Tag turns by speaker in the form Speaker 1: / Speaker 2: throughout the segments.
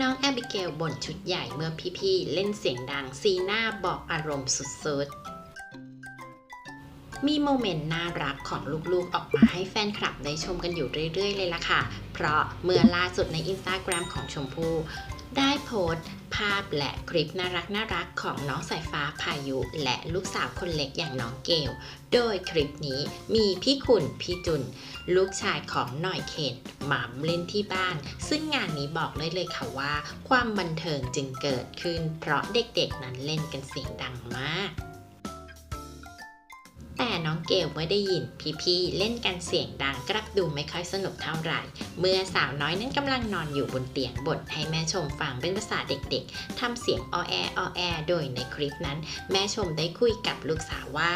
Speaker 1: น้องแอบิเกลบ่นชุดใหญ่เมื่อพี่ๆ เล่นเสียงดังซีหน้าบอกอารมณ์สุดๆ มีโมเมนต์น่ารักของลูกๆออกมาให้แฟนคลับได้ชมกันอยู่เรื่อยๆ เลยล่ะค่ะ เพราะเมื่อล่าสุดในอินสตาแกรมของชมพู่ โพสต์ ภาพและคลิปน่ารักน่ารักๆของน้องสายฟ้าพายุ และลูกสาวคนเล็กอย่างน้องเกล โดยคลิปนี้มีพี่ขุนพี่จุน ลูกชายของหน่อยเคนหมาเล่นที่บ้าน ซึ่งงานนี้บอกเลยเลยค่ะว่า ความบันเทิงจึงเกิดขึ้น เพราะเด็กๆนั้นเล่นกันเสียงดังมาก แต่น้องเกลเมื่อได้ยินพี่ๆเล่นกันเสียงดังกลับดูไม่ค่อยสนุกเท่าไหร่ เมื่อสาวน้อยนั้นกำลังนอนอยู่บนเตียงบทให้แม่ชมฟังเป็นภาษาเด็กๆทำเสียงออแอออแอ โดยในคลิปนั้น แม่ชมได้คุยกับลูกสาวว่า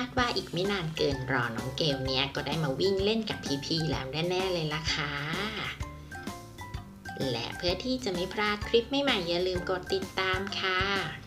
Speaker 1: าดว่าอีกไม่นานเกินรอน้องเกลเนี้ยก็ได้มาวิ่งเล่นกับพี่ๆแล้วแน่ๆเลยล่ะค่ะ และเพื่อที่จะไม่พลาดคลิปใหม่ๆอย่าลืมกดติดตามค่ะ